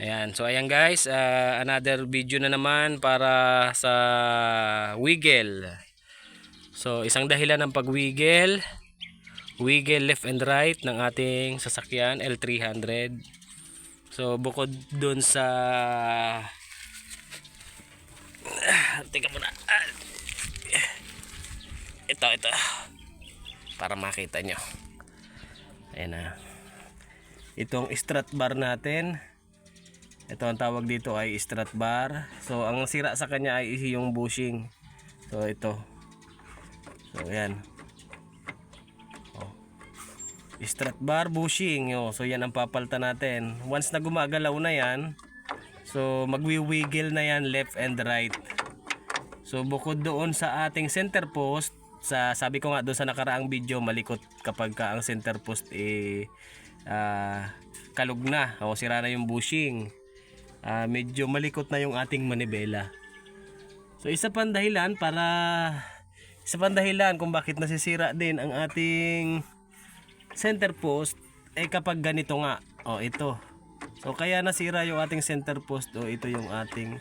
Ayan, so ayan guys, ah, another video na naman para sa wiggle. So isang dahilan ng pag-wiggle, wiggle left and right ng ating sasakyan L300. So bukod dun sa Ah, Teka muna. Ah. Ito, ito. Para makita nyo. Ayan na. Itong strut bar natin. Ito ang tawag dito ay strut bar. So ang sira sa kanya ay yung bushing. So ito. So ayan. Oh. Strut bar bushing. Oh. So yan ang papalta natin. Once na gumagalaw na yan, so magwi-wiggle na yan left and right. So bukod doon sa ating center post, sa sabi ko nga doon sa nakaraang video, malikot kapag ka ang center post eh ah, kalug na o sira na yung bushing. Ah, medyo malikot na yung ating manibela. So isa pang dahilan para isa pang dahilan kung bakit nasisira din ang ating center post eh kapag ganito nga. O ito. So kaya nasira yung ating center post o ito yung ating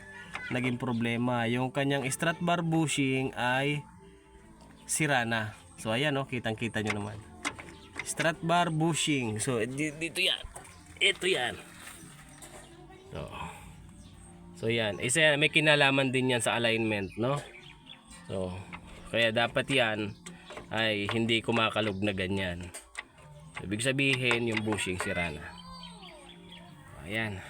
naging problema. Yung kanyang strut bar bushing ay sira na. So ayan o, kitang-kita nyo naman. Strut bar bushing. So di- dito yan. Ito yan. So, so yan. Isa yan, may kinalaman din yan sa alignment, no? So, kaya dapat yan ay hindi kumakalog na ganyan. Ibig sabihin, yung bushing sira na. Ayan.